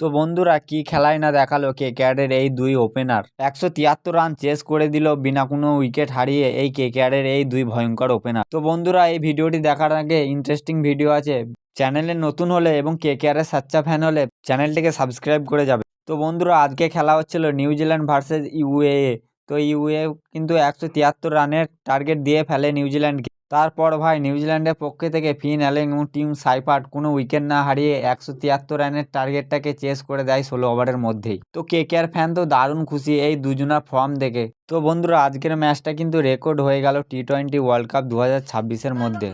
তো বন্ধুরা কি খেলায় না দেখাল কে কেআরের এই দুই ওপেনার একশো তিয়াত্তর রান চেস করে দিল বিনা কোনো উইকেট হারিয়ে এই কে কেআরের এই দুই ভয়ঙ্কর ওপেনার তো বন্ধুরা, এই ভিডিওটি দেখার আগে ইন্টারেস্টিং ভিডিও আছে। চ্যানেলে নতুন হলে এবং কে কেআরের সাচ্চা ফ্যান হলে চ্যানেলটিকে সাবস্ক্রাইব করে যাবে। তো বন্ধুরা, আজকে খেলা হচ্ছিল নিউজিল্যান্ড ভার্সেস ইউএএ তো ইউএ কিন্তু একশো তিয়াত্তর রানের টার্গেট দিয়ে ফেলে নিউজিল্যান্ডকে তারপর ভাই নিউজিল্যান্ডের পক্ষে থেকে ফিন, অ্যালেন এবং টিম সাইপার্ট কোনো উইকেট না হারিয়ে একশো তিয়াত্তর রানের টার্গেটটাকে চেস করে দেয় ষোলো ওভারের মধ্যেই। তো কে কে আর ফ্যান তো দারুণ খুশি এই দুজনার ফর্ম দেখে। তো বন্ধুরা, আজকের ম্যাচটা কিন্তু রেকর্ড হয়ে গেল টি টোয়েন্টি ওয়ার্ল্ড কাপ দু হাজার মধ্যে।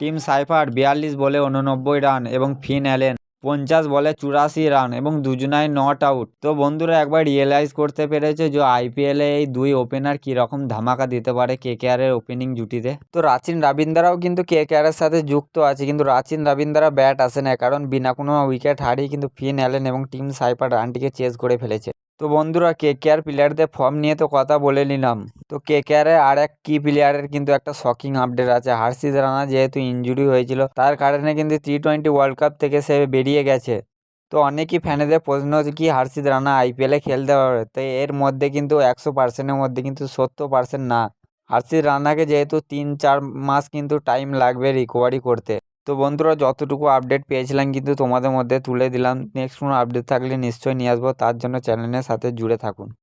টিম সাইফার বিয়াল্লিশ বলে উননব্বই রান এবং ফিন, অ্যালেন পঞ্চাশ বলে চুরাশি রান এবং দুজনাই নট আউট। তো বন্ধুরা, একবার রিয়েলাইজ করতে পেরেছে যে আইপিএলে এই দুই ওপেনার কীরকম ধামাকা দিতে পারে কে কে আরের ওপেনিং জুটিতে? তো রাচিন রাবিন্দারাও কিন্তু কে কে আরের সাথে যুক্ত আছে, কিন্তু রাচিন রাবিন্দারা ব্যাট আসে না কারণ বিনা কোনো উইকেট হারিয়ে কিন্তু ফিন অ্যালেন এবং টিম সাইপার রানটিকে চেস করে ফেলেছে। তো বন্ধুরা, কে কে আর প্লেয়ারদের ফর্ম নিয়ে তো কথা বলে নিলাম। তো কে কে আর এক কি প্লেয়ারের কিন্তু একটা শকিং আপডেট আছে। হার্ষিদ রানা যেহেতু ইঞ্জুরি হয়েছিল, তার কারণে কিন্তু টি টোয়েন্টি ওয়ার্ল্ড কাপ থেকে সে বেরিয়ে গেছে। তো অনেকই ফ্যানেদের প্রশ্ন কি হার্ষিদ রানা আইপিএলে খেলতে পারবে? তো এর মধ্যে কিন্তু একশো পার্সেন্টের মধ্যে কিন্তু সত্তর পার্সেন্ট না। হার্ষিদ রানাকে যেহেতু তিন চার মাস কিন্তু টাইম লাগবে রিকভারি করতে। তো বন্ধুরা যতটুকু আপডেট পেয়েছিলাম কিন্তু তোমাদের মধ্যে তুলে দিলাম। নেক্সট কোনো আপডেট থাকলে নিশ্চয়ই নিয়ে আসব। তার জন্য চ্যানেলের সাথে জুড়ে থাকুন।